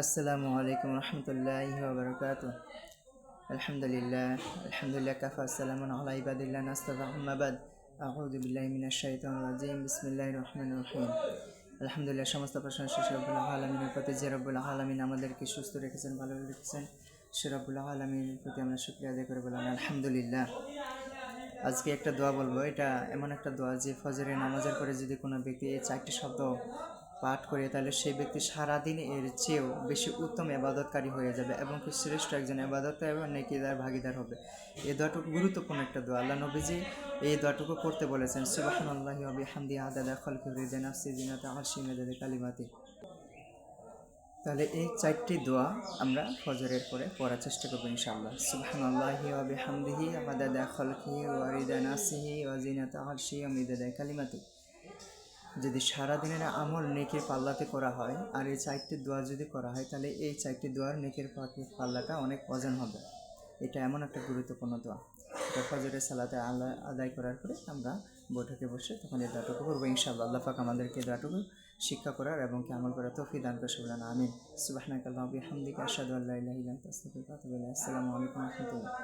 আসসালামু আলাইকুম রহমতুল্লাহ বারকাত। আলহামদুলিল্লাহ আলহামদুলিল্লাহ কাফা সালামুন আলা ইবাদিল্লাহ আহমাবাদ বিসমিল্লাহির রহমানির রহিম। আলহামদুলিল্লাহ, সমস্ত প্রশংসা রব্বুল আলামিনের প্রতি, যে রব্বুল আলামিন আমাদেরকে সুস্থ রেখেছেন, ভালো রেখেছেন, সে রব্বুল আলামিনের প্রতি আমরা শুকরিয়া আদায় করে বললাম, আলহামদুলিল্লাহ। আজকে একটা দোয়া বলব, এটা এমন একটা দোয়া যে ফজরের নামাজের পরে যদি কোনো ব্যক্তি এই চারটি শব্দ পাঠ করে তাহলে সেই ব্যক্তি সারাদিন এর চেয়েও বেশি উত্তম এবাদতকারী হয়ে যাবে এবং কি শ্রেষ্ঠ একজন এবাদত এবং নেকিদার, ভাগিদার হবে। এই দোয়াটুকু গুরুত্বপূর্ণ একটা দোয়া। আল্লাহ নবীজি এই দোয়াটুকু করতে বলেছেন সুবাহান আল্লাহ আবি হামদি আদাদা খলকি হৃদয় নাফসি জিনাতে আরশি মেদাদে কালিমাতি। তাহলে এই চারটি দোয়া আমরা ফজরের পরে পড়ার চেষ্টা করব ইনশাআল্লাহ। সুবহান আল্লাহি ওয়া বিহামদিহি আদাদা খলকিহি ওয়া রিদা নাসিহি ওয়া জিনাতা আরশি ওয়া মিদাদা যদি সারাদিনের আমল নেকের পাল্লাতে করা হয় আর এই চারটি দোয়া যদি করা হয়, তাহলে এই চারটি দোয়ার নেকের পাল্লাটা অনেক ওজন হবে। এটা এমন একটা গুরুত্বপূর্ণ দোয়া। এটা ফজরের সালাতে আল্লাহ আদায় করার পরে আমরা বৈঠকে বসে তখন এই দোয়াটুকু করব ইনশাআল্লাহ আল্লাহ পাক আমাদেরকে দোয়াটুকু শিক্ষা করার এবং কি আমল করার তৌফিক দান করে বলেন আমিন সুবাহনাকাল্লাহ আসসালামু আলাইকুম